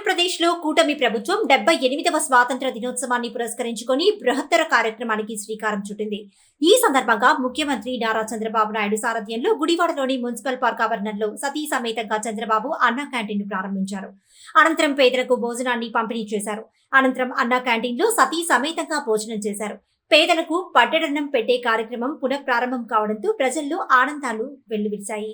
ఆంధ్రప్రదేశ్లో కూటమి ప్రభుత్వం డెబ్బై ఎనిమిదవ స్వాతంత్ర దినోత్సవాన్ని పురస్కరించుకొని బృహత్తర కార్యక్రమానికి శ్రీకారం చుట్టింది. ఈ సందర్భంగా ముఖ్యమంత్రి నారా చంద్రబాబు నాయుడు సారథ్యంలో గుడివాడలోని మున్సిపల్ పార్క్ ఆవరణలో సతీ సమేతంగా చంద్రబాబు అన్నా క్యాంటీన్ ప్రారంభించారు. అనంతరం పేదలకు భోజనాన్ని పంపిణీ చేశారు. అనంతరం అన్నా క్యాంటీన్లో సతీ సమేతంగా భోజనం చేశారు. పేదలకు పట్టడన్నం పెట్టే కార్యక్రమం పునఃప్రారంభం కావడంతో ప్రజల్లో ఆనందాలు వెల్లువిరిచాయి.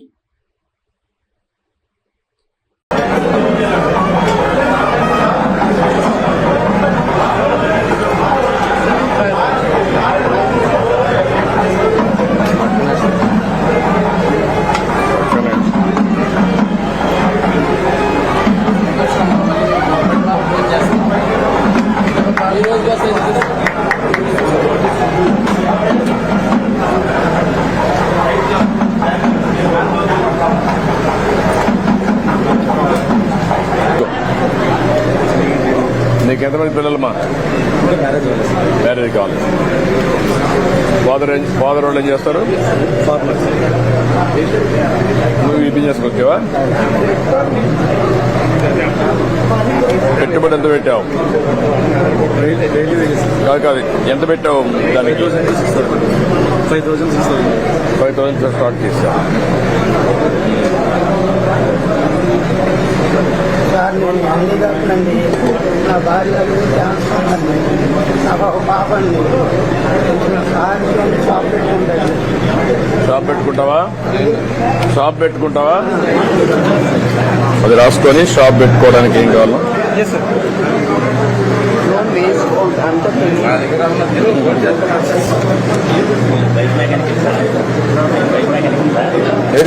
మీకు ఎంతమంది పిల్లలమ్మా? మ్యారేజ్ కావాలి. ఫాదర్ ఫాదర్ వాళ్ళు ఏం చేస్తారు? నువ్వు ఈ బిజినెస్ వచ్చావా? పెట్టుబడి ఎంత పెట్టావు? కాదు కాదు ఎంత పెట్టావు దానికి? Five thousand six thousand five thousand start చేసావు సార్ నేను నా భార్య నాకు ఒక పాప అండి షాప్ పెట్టుకుంటాను షాప్ పెట్టుకుంటావా? షాప్ పెట్టుకుంటావా? అది రాసుకొని షాప్ పెట్టుకోవడానికి ఏం కావాలి? అంత